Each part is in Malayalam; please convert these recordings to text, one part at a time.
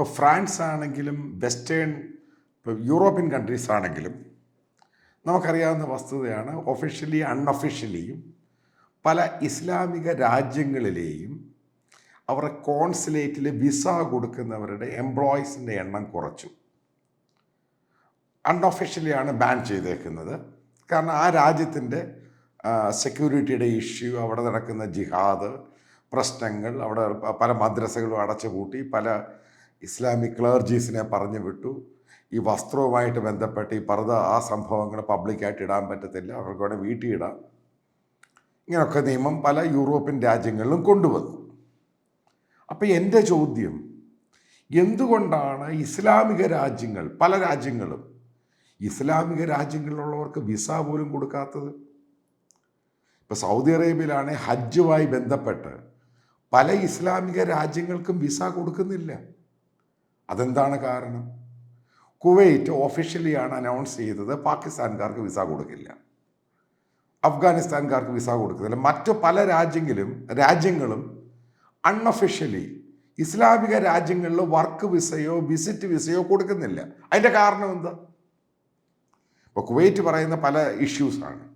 ഇപ്പോൾ ഫ്രാൻസ് ആണെങ്കിലും വെസ്റ്റേൺ ഇപ്പോൾ യൂറോപ്യൻ കൺട്രീസ് ആണെങ്കിലും നമുക്കറിയാവുന്ന വസ്തുതയാണ് ഒഫീഷ്യലി അൺഒഫീഷ്യലിയും പല ഇസ്ലാമിക രാജ്യങ്ങളിലെയും അവരുടെ കോൺസുലേറ്റിൽ വിസ കൊടുക്കുന്നവരുടെ എംപ്ലോയീസിന്റെ എണ്ണം കുറച്ചു. അൺഒഫീഷ്യലിയാണ് ബാൻ ചെയ്തേക്കുന്നത്. കാരണം ആ രാജ്യത്തിന്റെ സെക്യൂരിറ്റിയുടെ ഇഷ്യൂ അവിടെ നടക്കുന്ന ജിഹാദ് പ്രശ്നങ്ങൾ അവിടെ പല മദ്രസകളും അടച്ചുപൂട്ടി പല ഇസ്ലാമിക് ക്ലർജീസിനെ പറഞ്ഞു വിട്ടു. ഈ വസ്ത്രവുമായിട്ട് ബന്ധപ്പെട്ട് ഈ പർദ്ദ ആ സംഭവങ്ങൾ പബ്ലിക്കായിട്ട് ഇടാൻ പറ്റത്തില്ല. അവർക്ക് വേണേൽ വീട്ടിൽ ഇടാം. ഇങ്ങനെയൊക്കെ നിയമം പല യൂറോപ്യൻ രാജ്യങ്ങളിലും കൊണ്ടുവന്നു. അപ്പം എന്റെ ചോദ്യം എന്തുകൊണ്ടാണ് ഇസ്ലാമിക രാജ്യങ്ങൾ പല രാജ്യങ്ങളും ഇസ്ലാമിക രാജ്യങ്ങളിലുള്ളവർക്ക് വിസ പോലും കൊടുക്കാത്തത്? ഇപ്പോൾ സൗദി അറേബ്യയിലാണെങ്കിൽ ഹജ്ജുമായി ബന്ധപ്പെട്ട് പല ഇസ്ലാമിക രാജ്യങ്ങൾക്കും വിസ കൊടുക്കുന്നില്ല. അതെന്താണ് കാരണം? കുവൈറ്റ് ഒഫീഷ്യലിയാണ് അനൗൺസ് ചെയ്തത് പാകിസ്ഥാൻകാർക്ക് വിസ കൊടുക്കില്ല. അഫ്ഗാനിസ്ഥാൻകാർക്ക് വിസ കൊടുക്കുന്നില്ല. മറ്റു പല രാജ്യങ്ങളും രാജ്യങ്ങളും അൺഒഫീഷ്യലി ഇസ്ലാമിക രാജ്യങ്ങളിൽ വർക്ക് വിസയോ വിസിറ്റ് വിസയോ കൊടുക്കുന്നില്ല. അതിന്റെ കാരണം എന്താ? ഇപ്പോൾ കുവൈറ്റ് പറയുന്ന പല ഇഷ്യൂസാണ്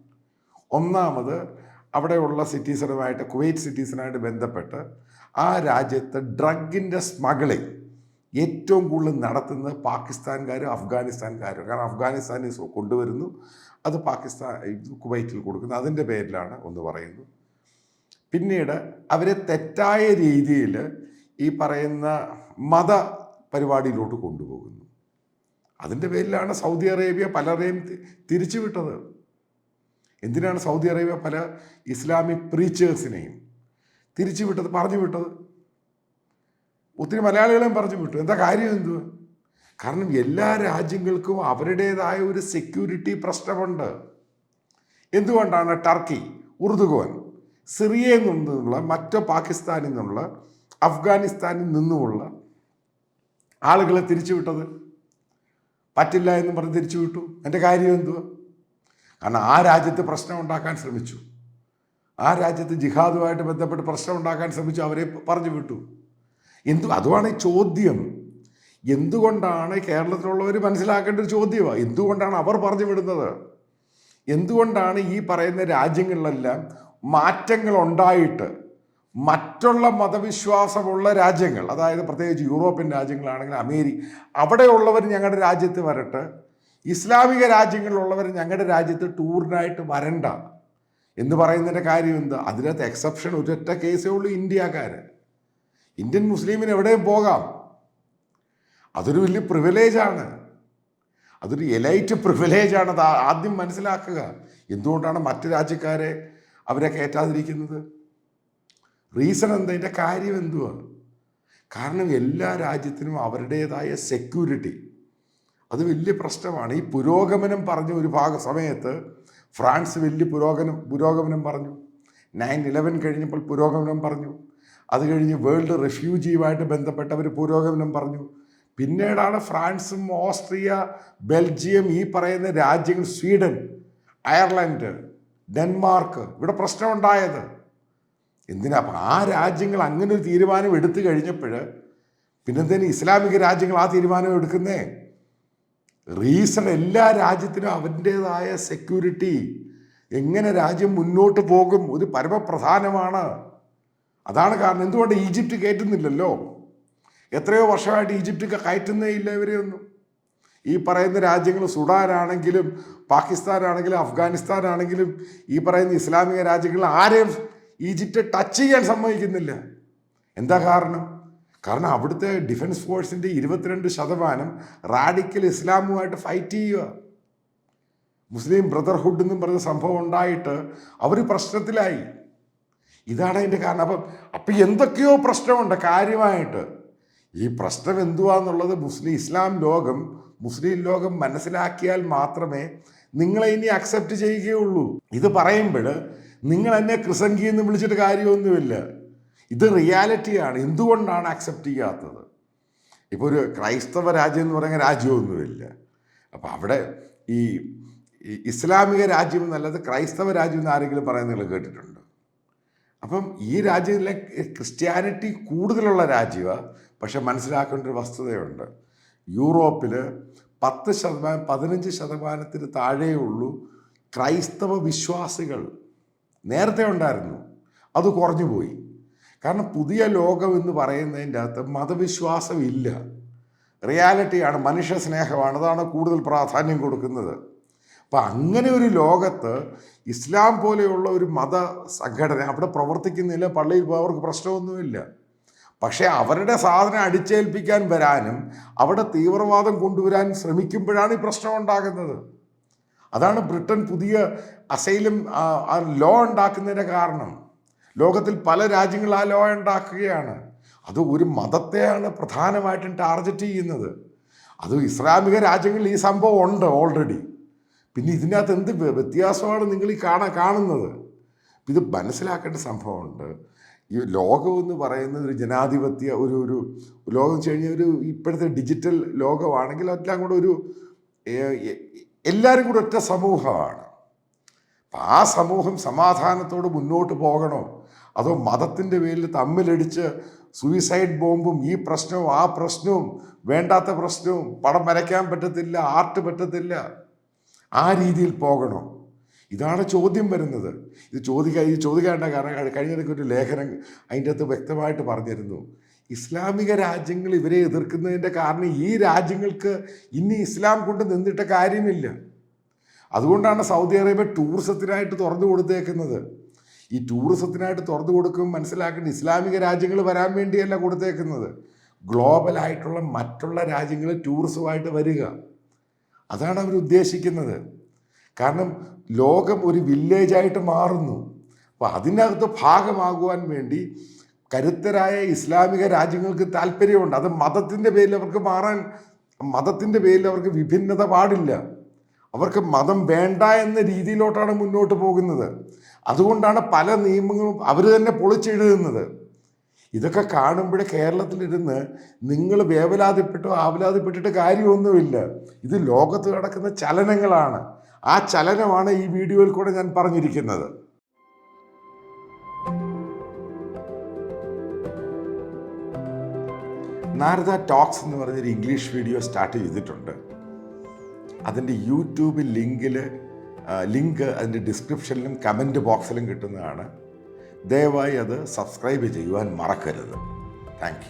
ഒന്നാമത് അവിടെയുള്ള സിറ്റീസണുമായിട്ട് കുവൈറ്റ് സിറ്റീസണായിട്ട് ബന്ധപ്പെട്ട് ആ രാജ്യത്ത് ഡ്രഗിന്റെ സ്മഗ്ലിംഗ് ഏറ്റവും കൂടുതൽ നടത്തുന്നത് പാകിസ്ഥാൻകാരും അഫ്ഗാനിസ്ഥാൻകാരും. കാരണം അഫ്ഗാനിസ്ഥാനിൽ കൊണ്ടുവരുന്നു അത് പാകിസ്ഥാൻ കുവൈറ്റിൽ കൊടുക്കുന്നു. അതിന്റെ പേരിലാണ് ഒന്ന് പറയുന്നത് പിന്നീട് അവരെ തെറ്റായ രീതിയിൽ ഈ പറയുന്ന മത പരിപാടിയിലോട്ട് കൊണ്ടുപോകുന്നു. അതിന്റെ പേരിലാണ് സൗദി അറേബ്യ പലരെയും തിരിച്ചുവിട്ടത്. എന്തിനാണ് സൗദി അറേബ്യ പല ഇസ്ലാമിക് പ്രീച്ചേഴ്സിനെയും തിരിച്ചുവിട്ടത് പറഞ്ഞു വിട്ടത് ഒത്തിരി മലയാളികളെയും പറഞ്ഞു വിട്ടു. എന്താ കാര്യം എന്തുവാ കാരണം എല്ലാ രാജ്യങ്ങൾക്കും അവരുടേതായ ഒരു സെക്യൂരിറ്റി പ്രശ്നമുണ്ട്. എന്തുകൊണ്ടാണ് ടർക്കി ഉറുദുഗോൻ സിറിയയിൽ നിന്നുള്ള മറ്റു പാകിസ്ഥാനിൽ നിന്നുള്ള അഫ്ഗാനിസ്ഥാനിൽ നിന്നുമുള്ള ആളുകളെ തിരിച്ചുവിട്ടത്? പറ്റില്ല എന്ന് പറഞ്ഞ് തിരിച്ചു വിട്ടു എന്റെ കാര്യം എന്തുവാ കാരണം ആ രാജ്യത്ത് പ്രശ്നം ഉണ്ടാക്കാൻ ശ്രമിച്ചു. ആ രാജ്യത്ത് ജിഹാദുമായിട്ട് ബന്ധപ്പെട്ട് പ്രശ്നം ഉണ്ടാക്കാൻ ശ്രമിച്ചു. അവരെ പറഞ്ഞു വിട്ടു. എന്തു അതുമാണ് ചോദ്യം. എന്തുകൊണ്ടാണ് കേരളത്തിലുള്ളവർ മനസ്സിലാക്കേണ്ട ഒരു ചോദ്യമാണ് എന്തുകൊണ്ടാണ് അവർ പറഞ്ഞു വിടുന്നത്? എന്തുകൊണ്ടാണ് ഈ പറയുന്ന രാജ്യങ്ങളിലെല്ലാം മാറ്റങ്ങൾ ഉണ്ടായിട്ട് മറ്റുള്ള മതവിശ്വാസമുള്ള രാജ്യങ്ങൾ അതായത് പ്രത്യേകിച്ച് യൂറോപ്യൻ രാജ്യങ്ങളാണെങ്കിൽ അമേരിക്ക അവിടെയുള്ളവർ ഞങ്ങളുടെ രാജ്യത്ത് വരട്ടെ. ഇസ്ലാമിക രാജ്യങ്ങളിലുള്ളവർ ഞങ്ങളുടെ രാജ്യത്ത് ടൂറിനായിട്ട് വരണ്ട. എന്ന് പറയുന്നതിന്റെ കാര്യം എന്താ? അതിനകത്ത് എക്സെപ്ഷൻ ഒരൊറ്റ കേസേ ഉള്ളൂ ഇന്ത്യക്കാർ ഇന്ത്യൻ മുസ്ലിമിന് എവിടെയും പോകാം. അതൊരു വലിയ പ്രിവിലേജാണ് അതൊരു എലൈറ്റ് പ്രിവിലേജാണ് അത് ആദ്യം മനസ്സിലാക്കുക. എന്തുകൊണ്ടാണ് മറ്റു രാജ്യക്കാരെ അവരെ കയറ്റാതിരിക്കുന്നത്? റീസൺ എന്താ? ഇതിന്റെ കാര്യം എന്തുവാ? കാരണം എല്ലാ രാജ്യത്തിനും അവരുടേതായ സെക്യൂരിറ്റി അത് വലിയ പ്രശ്നമാണ്. ഈ പുരോഗമനം പറഞ്ഞ ഒരു ഭാഗ സമയത്ത് ഫ്രാൻസ് വലിയ പുരോഗമനം പുരോഗമനം പറഞ്ഞു. നയൻ ഇലവൻ കഴിഞ്ഞപ്പോൾ പുരോഗമനം പറഞ്ഞു. അത് കഴിഞ്ഞ് വേൾഡ് റെഫ്യൂജിയുമായിട്ട് ബന്ധപ്പെട്ടവർ പുരോഗമനം പറഞ്ഞു. പിന്നീടാണ് ഫ്രാൻസും ഓസ്ട്രിയ ബെൽജിയം ഈ പറയുന്ന രാജ്യങ്ങൾ സ്വീഡൻ അയർലൻഡ് ഡെൻമാർക്ക് ഇവിടെ പ്രശ്നമുണ്ടായത്. എന്തിനാ? അപ്പം ആ രാജ്യങ്ങൾ അങ്ങനെ ഒരു തീരുമാനം എടുത്തു കഴിഞ്ഞപ്പോൾ പിന്നെന്തേനും ഇസ്ലാമിക രാജ്യങ്ങൾ ആ തീരുമാനം എടുക്കുന്നേ? റീസൺ എല്ലാ രാജ്യത്തിനും അവന്റേതായ സെക്യൂരിറ്റി എങ്ങനെ രാജ്യം മുന്നോട്ട് പോകും? ഒരു പരമപ്രധാനമാണ്. അതാണ് കാരണം. എന്തുകൊണ്ട് ഈജിപ്റ്റ് കയറ്റുന്നില്ലല്ലോ? എത്രയോ വർഷമായിട്ട് ഈജിപ്റ്റ് കയറ്റുന്നേ ഇല്ല ഇവരെയൊന്നും ഈ പറയുന്ന രാജ്യങ്ങൾ സുഡാനാണെങ്കിലും പാകിസ്ഥാനാണെങ്കിലും അഫ്ഗാനിസ്ഥാനാണെങ്കിലും ഈ പറയുന്ന ഇസ്ലാമിക രാജ്യങ്ങൾ ആരെയും ഈജിപ്റ്റ് ടച്ച് ചെയ്യാൻ സമ്മതിക്കുന്നില്ല. എന്താ കാരണം? കാരണം അവിടുത്തെ ഡിഫൻസ് ഫോഴ്സിന്റെ ഇരുപത്തിരണ്ട് ശതമാനം റാഡിക്കൽ ഇസ്ലാമുമായിട്ട് ഫൈറ്റ് ചെയ്യുക. മുസ്ലിം ബ്രദർഹുഡ് എന്നും പറഞ്ഞ സംഭവം ഉണ്ടായിട്ട് അവർ പ്രശ്നത്തിലായി. ഇതാണ് അതിന്റെ കാരണം. അപ്പം അപ്പം എന്തൊക്കെയോ പ്രശ്നമുണ്ട് കാര്യമായിട്ട്. ഈ പ്രശ്നം എന്തുവാന്നുള്ളത് മുസ്ലിം ഇസ്ലാം ലോകം മുസ്ലിം ലോകം മനസ്സിലാക്കിയാൽ മാത്രമേ നിങ്ങളെ ഇനി അക്സെപ്റ്റ് ചെയ്യുകയുള്ളൂ. ഇത് പറയുമ്പോൾ നിങ്ങൾ എന്നെ ക്രിസംഗി എന്ന് വിളിച്ചിട്ട് കാര്യമൊന്നുമില്ല. ഇത് റിയാലിറ്റിയാണ്. എന്തുകൊണ്ടാണ് അക്സെപ്റ്റ് ചെയ്യാത്തത്? ഇപ്പോൾ ഒരു ക്രൈസ്തവ രാജ്യം എന്ന് പറയുന്ന രാജ്യമൊന്നുമില്ല. അപ്പോൾ അവിടെ ഈ ഇസ്ലാമിക രാജ്യം എന്നല്ലാതെ ക്രൈസ്തവ രാജ്യം എന്ന് ആരെങ്കിലും പറയുന്നത് കേട്ടിട്ടുണ്ടോ? അപ്പം ഈ രാജ്യത്തിലെ ക്രിസ്ത്യാനിറ്റി കൂടുതലുള്ള രാജ്യമാണ് പക്ഷെ മനസ്സിലാക്കേണ്ട ഒരു വസ്തുതയുണ്ട്. യൂറോപ്പിൽ പത്ത് ശതമാനം പതിനഞ്ച് ശതമാനത്തിന് താഴെയുള്ളൂ ക്രൈസ്തവ വിശ്വാസികൾ. നേരത്തെ ഉണ്ടായിരുന്നു. അത് കുറഞ്ഞു പോയി. കാരണം പുതിയ ലോകം എന്ന് പറയുന്നതിന്റെ അകത്ത് മതവിശ്വാസം ഇല്ല. റിയാലിറ്റിയാണ് മനുഷ്യ സ്നേഹമാണ്. അതാണ് കൂടുതൽ പ്രാധാന്യം കൊടുക്കുന്നത്. അപ്പം അങ്ങനെ ഒരു ലോകത്ത് ഇസ്ലാം പോലെയുള്ള ഒരു മത സംഘടന അവിടെ പ്രവർത്തിക്കുന്നില്ല പള്ളിയിൽ പോയി അവർക്ക് പ്രശ്നമൊന്നുമില്ല. പക്ഷേ അവരുടെ സാധനം അടിച്ചേൽപ്പിക്കാൻ വരാനും അവിടെ തീവ്രവാദം കൊണ്ടുവരാൻ ശ്രമിക്കുമ്പോഴാണ് ഈ പ്രശ്നം ഉണ്ടാകുന്നത്. അതാണ് ബ്രിട്ടൻ പുതിയ അസൈലും ലോ ഉണ്ടാക്കുന്നതിന്റെ കാരണം. ലോകത്തിൽ പല രാജ്യങ്ങൾ ആ ലോ ഉണ്ടാക്കുകയാണ്. അത് ഒരു മതത്തെയാണ് പ്രധാനമായിട്ടും ടാർഗറ്റ് ചെയ്യുന്നത്. അത് ഇസ്ലാമിക രാജ്യങ്ങളിൽ ഈ സംഭവം ഉണ്ട് ഓൾറെഡി. പിന്നെ ഇതിനകത്ത് എന്ത് വ്യ- വ്യത്യാസമാണ് നിങ്ങൾ ഈ കാണാൻ കാണുന്നത്? ഇത് മനസ്സിലാക്കേണ്ട സംഭവമുണ്ട്. ഈ ലോകം എന്ന് പറയുന്നത് ഒരു ജനാധിപത്യ ഒരു ഒരു ലോകം വെച്ച് കഴിഞ്ഞാൽ ഒരു ഇപ്പോഴത്തെ ഡിജിറ്റൽ ലോകമാണെങ്കിൽ എല്ലാം കൂടെ ഒരു എല്ലാവരും കൂടെ ഒറ്റ സമൂഹമാണ്. അപ്പം ആ സമൂഹം സമാധാനത്തോട് മുന്നോട്ട് പോകണോ? അതോ മതത്തിന്റെ പേരിൽ തമ്മിലടിച്ച് സൂയിസൈഡ് ബോംബും ഈ പ്രശ്നവും ആ പ്രശ്നവും വേണ്ടാത്ത പ്രശ്നവും പടം വരയ്ക്കാൻ പറ്റത്തില്ല ആർട്ട് പറ്റത്തില്ല? ആ രീതിയിൽ പോകണോ? ഇതാണ് ചോദ്യം വരുന്നത്. ഇത് ചോദിക്കാൻ ഇത് ചോദിക്കേണ്ട കാരണം കഴിഞ്ഞിടയ്ക്ക് ഒരു ലേഖനം അതിന്റെ അകത്ത് വ്യക്തമായിട്ട് പറഞ്ഞിരുന്നു. ഇസ്ലാമിക രാജ്യങ്ങൾ ഇവരെ എതിർക്കുന്നതിന്റെ കാരണം ഈ രാജ്യങ്ങൾക്ക് ഇനി ഇസ്ലാം കൊണ്ട് നിന്നിട്ട കാര്യമില്ല. അതുകൊണ്ടാണ് സൗദി അറേബ്യ ടൂറിസത്തിനായിട്ട് തുറന്നു കൊടുത്തേക്കുന്നത്. ഈ ടൂറിസത്തിനായിട്ട് തുറന്നു കൊടുക്കും മനസ്സിലാക്കേണ്ട ഇസ്ലാമിക രാജ്യങ്ങൾ വരാൻ വേണ്ടിയല്ല കൊടുത്തേക്കുന്നത്. ഗ്ലോബലായിട്ടുള്ള മറ്റുള്ള രാജ്യങ്ങൾ ടൂറിസമായിട്ട് വരിക. അതാണ് അവർ ഉദ്ദേശിക്കുന്നത്. കാരണം ലോകം ഒരു വില്ലേജായിട്ട് മാറുന്നു. അപ്പോൾ അതിനകത്ത് ഭാഗമാകുവാൻ വേണ്ടി കരുത്തരായ ഇസ്ലാമിക രാജ്യങ്ങൾക്ക് താല്പര്യമുണ്ട്. അത് മതത്തിന്റെ പേരിൽ അവർക്ക് മാറാൻ മതത്തിന്റെ പേരിൽ അവർക്ക് വിഭിന്നത പാടില്ല. അവർക്ക് മതം വേണ്ട എന്ന രീതിയിലോട്ടാണ് മുന്നോട്ട് പോകുന്നത്. അതുകൊണ്ടാണ് പല നിയമങ്ങളും അവർ തന്നെ പൊളിച്ചെഴുതുന്നത്. ഇതൊക്കെ കാണുമ്പോഴേ കേരളത്തിലിരുന്ന് നിങ്ങൾ വേവലാതിപ്പെട്ടോ ആവലാതിപ്പെട്ടിട്ട് കാര്യമൊന്നുമില്ല. ഇത് ലോകത്ത് നടക്കുന്ന ചലനങ്ങളാണ്. ആ ചലനമാണ് ഈ വീഡിയോയിൽ കൂടെ ഞാൻ പറഞ്ഞിരിക്കുന്നത്. നാരദ ടോക്സ് എന്ന് പറഞ്ഞൊരു ഇംഗ്ലീഷ് വീഡിയോ സ്റ്റാർട്ട് ചെയ്തിട്ടുണ്ട്. അതിന്റെ യൂട്യൂബ് ലിങ്കിൽ ലിങ്ക് അതിന്റെ ഡിസ്ക്രിപ്ഷനിലും കമന്റ് ബോക്സിലും കിട്ടുന്നതാണ്. ദയവായി അത് സബ്സ്ക്രൈബ് ചെയ്യുവാൻ മറക്കരുത്. താങ്ക്